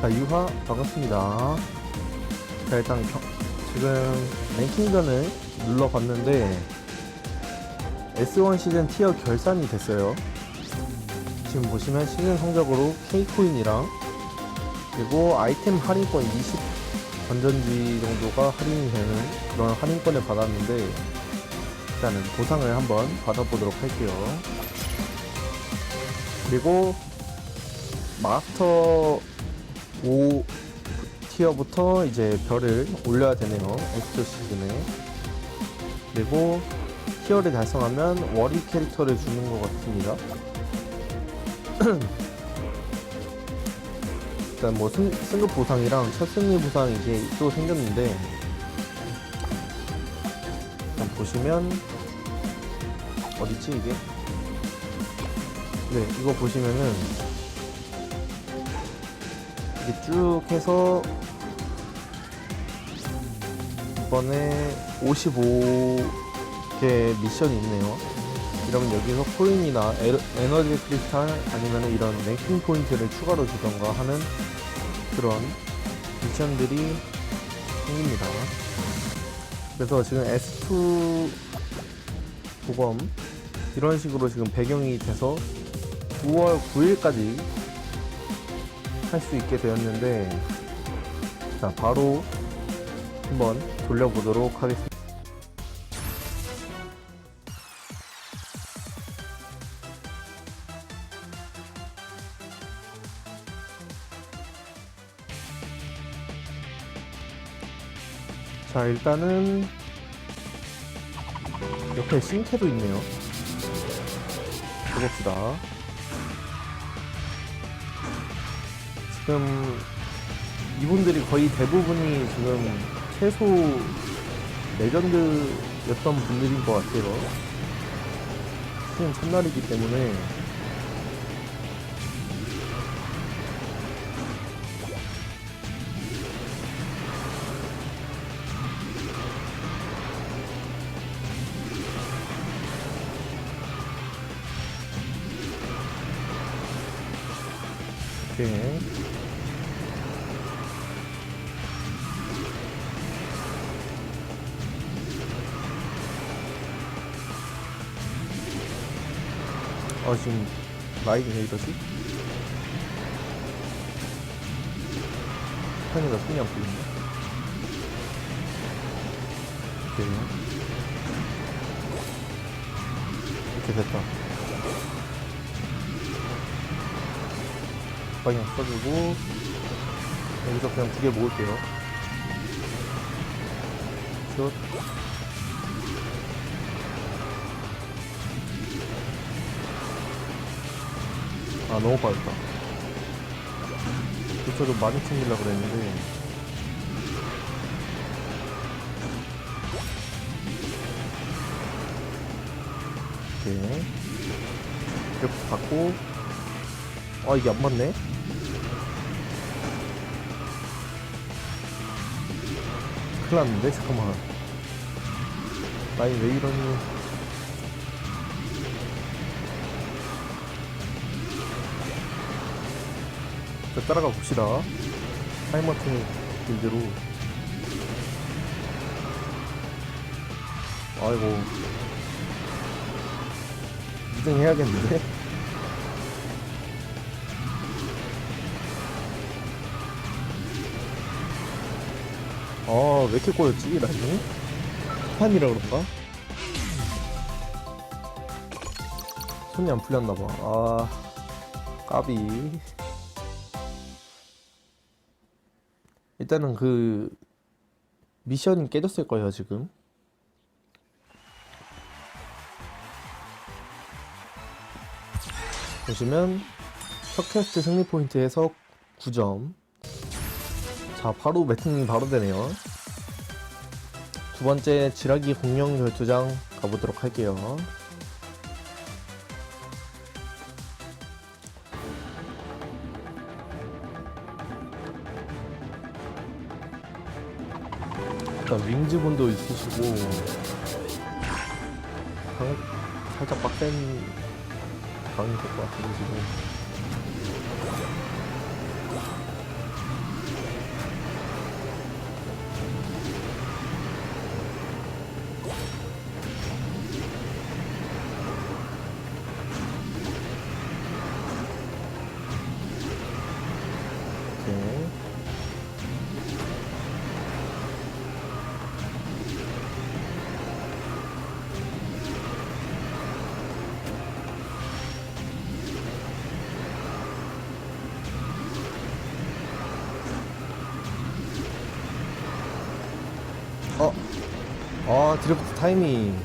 자, 유하, 반갑습니다. 자, 일단, 겨- 지금 랭킹전을 눌러봤는데, S1 시즌 티어 결산이 됐어요. 지금 보시면 시즌 성적으로 K코인이랑, 그리고 아이템 할인권 20 건전지 정도가 할인이 되는 그런 할인권을 받았는데, 일단은 보상을 한번 받아보도록 할게요. 그리고, 마스터 5 티어부터 이제 별을 올려야 되네요. 엑스토 시즌에. 그리고 티어를 달성하면 월이 캐릭터를 주는 것 같습니다. 일단 뭐 승, 승급 보상이랑 첫 승리 보상 이게 또 생겼는데 일단 보시면 어디지 이게? 네, 이거 보시면은 이렇게 쭉 해서 이번에 55개 미션이 있네요. 이러면 여기서 코인이나 에, 에너지 크리스탈 아니면 이런 랭킹 포인트를 추가로 주던가 하는 그런 미션들이 생깁니다. 그래서 지금 S2 도검 이런 식으로 지금 배경이 돼서 9월 9일까지 할 수 있게 되었는데 자 바로 한번 돌려보도록 하겠습니다. 자 일단은 옆에 신캐도 있네요. 해봅시다 지금 이분들이 거의 대부분이 지금 최소 레전드였던 분들인 것 같아요. 시즌 첫날이기 때문에 오케이. 아 지금 라인이 왜 이러지? 편이가 손이 안 풀리네. 오케이. 이렇게 됐다. 방향 써주고 여기서 그냥 두 개 모을게요. 슛 아 너무 빠졌다. 부처 좀 많이 챙기려고 그랬는데. 오케이 이렇게 받고. 아 이게 안 맞네? 큰일 났는데? 잠깐만. 라인 왜 이러니 자, 따라가 봅시다. 타임머튼 빌드로. 아이고. 2등 해야겠는데? 아, 왜 이렇게 꼬였지, 라인이? 판이라 그런가? 손이 안 풀렸나봐. 아, 까비. 일단은 그 미션이 깨졌을 거예요 지금. 보시면 첫 퀘스트 승리 포인트에서 9점. 자 바로 매트닝 바로 되네요. 두 번째 지라기 공룡 결투장 가보도록 할게요 일단 윙즈분도 있으시고. 강, 살짝 빡센 강이 될 것 같은데 지금 아 드래프트 타이밍.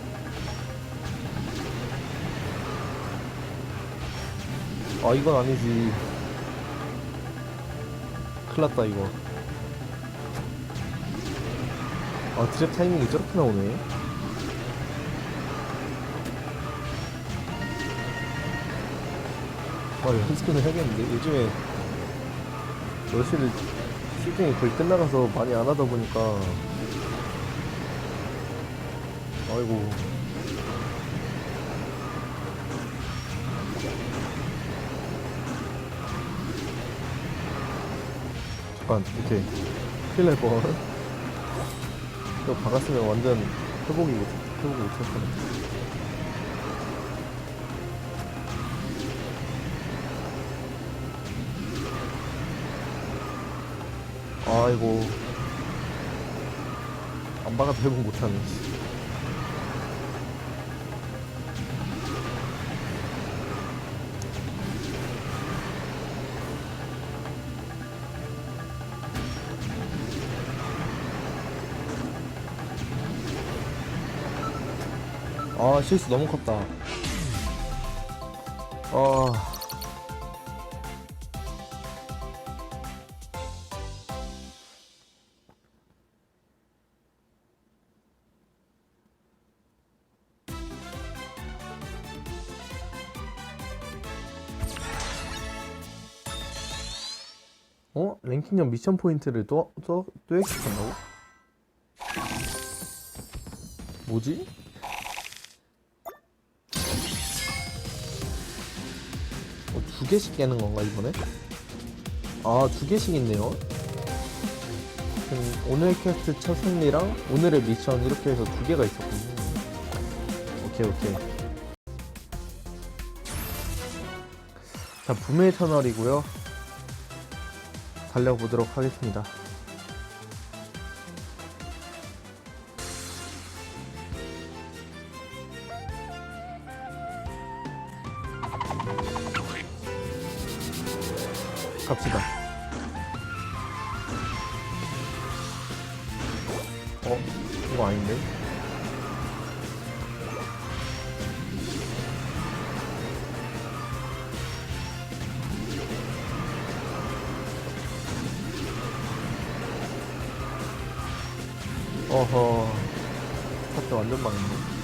아 이건 아니지. 큰일났다 이거. 아 드랩 타이밍이 저렇게 나오네. 아 연습을 해야겠는데. 요즘에 러시를 시즌이 거의 끝나가서 많이 안 하다 보니까 아이고 잠깐 오케이 큰일 날 뻔. 이거 박았으면 완전 회복이 못, 회복이 못할 뻔했어. 아이고 안 박아도 회복 못하네. 아 실수 너무 컸다. 아. 어? 랭킹전 미션 포인트를 또, 또, 또 획득한다고? 뭐지? 두 개씩 깨는 건가 이번에? 아 두 개씩 있네요. 음, 오늘 퀘스트 첫 승리랑 오늘의 미션 이렇게 해서 두 개가 있었군요. 오케이 오케이. 자 부메 터널이고요. 달려보도록 하겠습니다. 이거 아닌데? 어허. 사태 완전 망했네.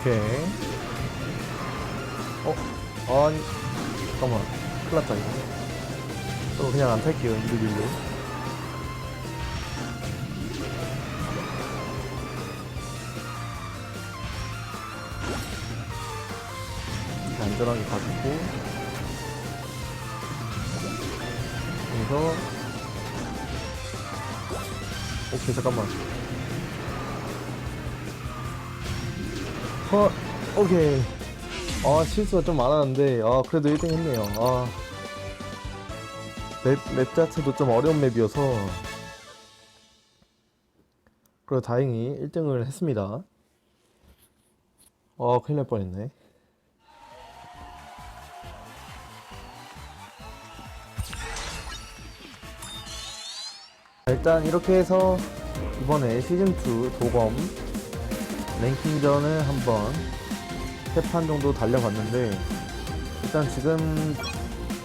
오케이. 어? 아니, 잠깐만. 큰일 났다, 이거. 저 그냥 안 탈게요, 일로 이렇게 안전하게 가지고. 여기서. 오케이, 잠깐만. 어, 오케이. 아 실수가 좀 많았는데 아 그래도 1등 했네요. 아. 맵, 맵 자체도 좀 어려운 맵이어서. 그래도 다행히 1등을 했습니다. 아 큰일 날 뻔했네. 일단 이렇게 해서 이번에 시즌2 도검 랭킹전을 한번 세판 정도 달려봤는데 일단 지금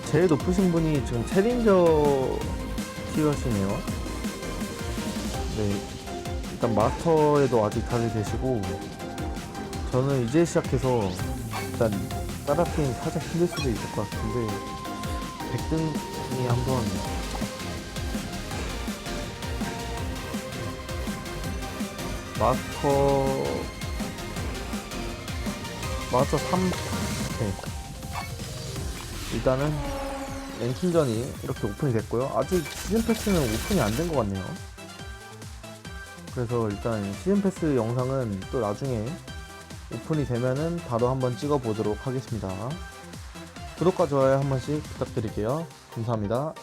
제일 높으신 분이 지금 챌린저 티어시네요. 네, 일단 마스터에도 아직 다들 계시고 저는 이제 시작해서 일단 따라핑 살짝 힘들 수도 있을 것 같은데 100등이 한번 마스터 마스터 3 오케이. 일단은 랭킹전이 이렇게 오픈이 됐고요 아직 시즌 패스는 오픈이 안 된 것 같네요 그래서 일단 시즌 패스 영상은 또 나중에 오픈이 되면은 바로 한번 찍어 보도록 하겠습니다 구독과 좋아요 한 번씩 부탁드릴게요. 감사합니다.